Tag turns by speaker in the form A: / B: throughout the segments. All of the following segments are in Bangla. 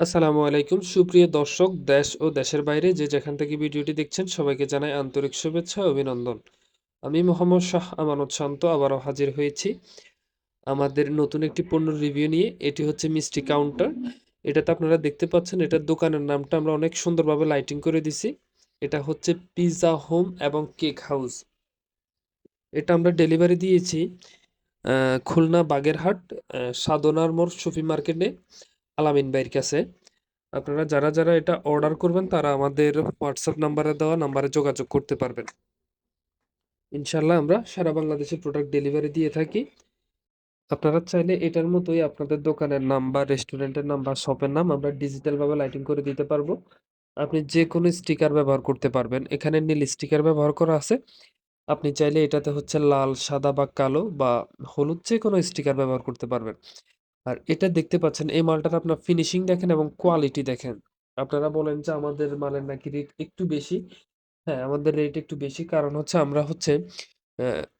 A: আসসালামু আলাইকুম। সুপ্রিয় দর্শক, দেশ ও দেশের বাইরে যে যেখান থেকে ভিডিওটি দেখছেন, সবাইকে জানাই আন্তরিক শুভেচ্ছা অভিনন্দন। আমি মোহাম্মদ শাহ আমানত শান্ত, আবারও হাজির হয়েছি আমাদের নতুন একটি পণ্য রিভিউ নিয়ে। এটি হচ্ছে মিষ্টি কাউন্টার। এটাতে আপনারা দেখতে পাচ্ছেন, এটার দোকানের নামটা আমরা অনেক সুন্দরভাবে লাইটিং করে দিছি। এটা হচ্ছে পিৎজা হোম এবং কেক হাউস। এটা আমরা ডেলিভারি দিয়েছি খুলনা বাগেরহাট সাধনার মোড়, শফি মার্কেটে। আলামিন ভাইয়ের কাছে। আপনারা যারা যারা এটা অর্ডার করবেন, তারা আমাদের হোয়াটসঅ্যাপ নাম্বারে দেওয়া নাম্বারে যোগাযোগ করতে পারবেন। ইনশাল্লাহ আমরা সারা বাংলাদেশে প্রোডাক্ট ডেলিভারি দিয়ে থাকি। আপনারা চাইলে এটার মতোই আপনাদের দোকানের নাম বা রেস্টুরেন্টের নাম বা শপের নাম আমরা ডিজিটালভাবে লাইটিং করে দিতে পারব। আপনি যে কোনো স্টিকার ব্যবহার করতে পারবেন। এখানে নীল স্টিকার ব্যবহার করা আছে। আপনি চাইলে এটাতে হচ্ছে লাল, সাদা বা কালো বা হলুদ যে কোনো স্টিকার ব্যবহার করতে পারবেন। আর এটা দেখতে পাচ্ছেন, এই মালটার আপনার ফিনিশিং দেখেন এবং কোয়ালিটি দেখেন। আপনারা বলেন যে আমাদের মালের নাকি রেট একটু বেশি। হ্যাঁ আমাদের রেট একটু বেশি কারণ হচ্ছে আমরা হচ্ছে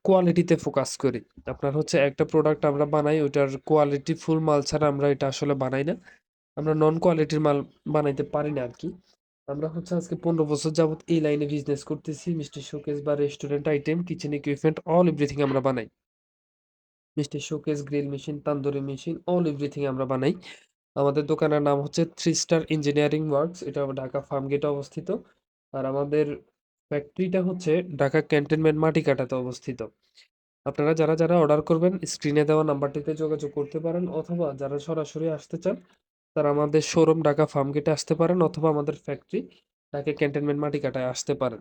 A: কোয়ালিটিতে ফোকাস করি। আপনার হচ্ছে একটা প্রোডাক্ট আমরা বানাই, ওইটার কোয়ালিটি ফুল মাল ছাড়া আমরা এটা আসলে বানাই না। আমরা নন কোয়ালিটির মাল বানাইতে পারি না আর কি আমরা হচ্ছে আজকে পনেরো বছর যাবত এই লাইনে বিজনেস করতেছি, মিষ্টি শোকেস বা restaurant item kitchen equipment all everything আমরা বানাই। মিষ্টি showcase grill machine tandoori machine all everything আমরা বানাই। আমাদের দোকানের নাম হচ্ছে থ্রি স্টার ইঞ্জিনিয়ারিং ওয়ার্কস এটা ঢাকা ফার্ম গেটে অবস্থিত। আর আমাদের ফ্যাক্টরিটা হচ্ছে ঢাকা ক্যান্টনমেন্ট মাটিকাটাতে অবস্থিত। আপনারা যারা যারা অর্ডার করবেন স্ক্রিনে দেওয়া নাম্বারটিতে যোগাযোগ করতে পারেন, অথবা যারা সরাসরি আসতে চান, তারা আমাদের শোরুম ঢাকা ফার্ম গেটে আসতে পারেন, অথবা আমাদের ফ্যাক্টরি ঢাকা ক্যান্টনমেন্ট মাটিকাটায় আসতে পারেন।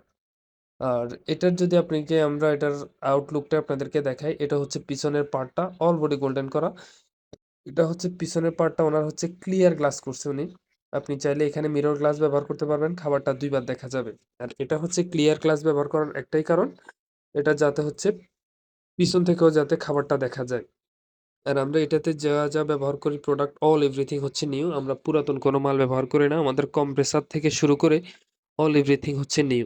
A: আর এটার যদি আপনাকে আমরা এটার আউটলুকটা আপনাদেরকে দেখাই, এটা হচ্ছে পিছনের পার্টটা অল বডি গোল্ডেন করা। এটা হচ্ছে পিছনের পার্টটা ওনার হচ্ছে ক্লিয়ার গ্লাস করছে উনি। আপনি চাইলে এখানে মিরর গ্লাস ব্যবহার করতে পারবেন, খাবারটা দুইবার দেখা যাবে। আর এটা হচ্ছে ক্লিয়ার গ্লাস ব্যবহার করার একটাই কারণ, এটা যাতে হচ্ছে পিছন থেকেও যাতে খাবারটা দেখা যায়। আর আমরা এটাতে যা যা ব্যবহার করি প্রোডাক্ট অল এভরিথিং হচ্ছে নিউ আমরা পুরাতন কোনো মাল ব্যবহার করি না, আমাদের কম্প্রেসার থেকে শুরু করে অল এভরিথিং হচ্ছে নিউ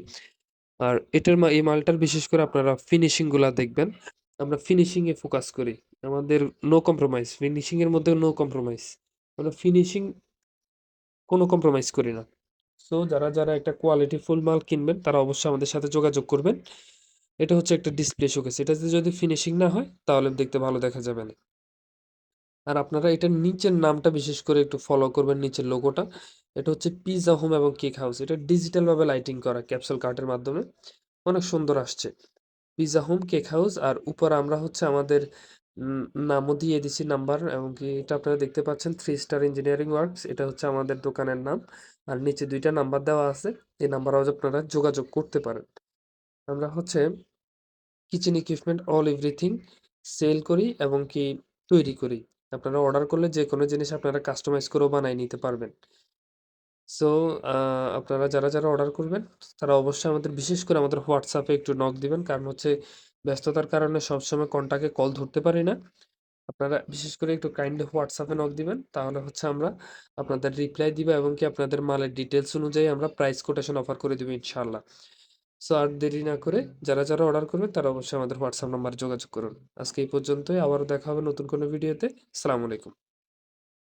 A: আর এটার এই মালটার বিশেষ করে আপনারা ফিনিশিংগুলা দেখবেন। আমরা ফিনিশিং এ ফোকাস করি। আমাদের নো কম্প্রোমাইজ ফিনিশিংয়ের মধ্যে নো কম্প্রোমাইজ আমরা ফিনিশিং কোনো কম্প্রোমাইজ করি না। সো যারা যারা একটা কোয়ালিটি ফুল মাল কিনবেন, তারা অবশ্যই আমাদের সাথে যোগাযোগ করবেন। এটা হচ্ছে একটা ডিসপ্লে শোকেস এটাতে যদি ফিনিশিং না হয়, তাহলে দেখতে ভালো দেখা যাবে না। আর আপনারা এটার নিচের নামটা বিশেষ করে একটু ফলো করবেন, নিচের লোগোটা এটা হচ্ছে পিজা হোম এবং কেক হাউস এটা ডিজিটাল ভাবে লাইটিং করা ক্যাপসুল কার্টের মাধ্যমে। অনেক সুন্দর আসছে। পিজা হোম কেক হাউস আর উপর আমরা হচ্ছে আমাদের নামও দিয়ে দিছি নাম্বার এবং কি এটা আপনারা দেখতে পাচ্ছেন থ্রি স্টার ইঞ্জিনিয়ারিং ওয়ার্কস এটা হচ্ছে আমাদের দোকানের নাম। আর নিচে দুইটা নাম্বার দেওয়া আছে। এই নাম্বার আপনারা যোগাযোগ করতে পারেন। আমরা হচ্ছে kitchen equipment all everything sale করি এবং কি তৈরি করি। আপনারা অর্ডার করলে যে কোনো জিনিস আপনারা কাস্টমাইজ করেও বানিয়ে নিতে পারবেন। সো আপনারা যারা যারা অর্ডার করবেন, তারা অবশ্যই আমাদের, বিশেষ করে আমাদের হোয়াটসঅ্যাপে একটু নক দিবেন। কারণ হচ্ছে ব্যস্ততার কারণে সবসময় কন্টাক্টে কল ধরতে পারি না। আপনারা বিশেষ করে একটু কাইন্ডলি হোয়াটসঅ্যাপে নক দিবেন, তাহলে হচ্ছে আমরা আপনাদের রিপ্লাই দিব এবং কি আপনাদের মালের ডিটেলস অনুযায়ী আমরা প্রাইস কোটেশন অফার করে দেবো ইনশাল্লাহ সো আর দেরি না করে যারা যারা অর্ডার করবেন, তারা অবশ্যই আমাদের হোয়াটসঅ্যাপ নাম্বারে যোগাযোগ করুন। আজকে এই পর্যন্তই, আবারও দেখা হবে নতুন কোনো ভিডিওতে আসসালামু আলাইকুম।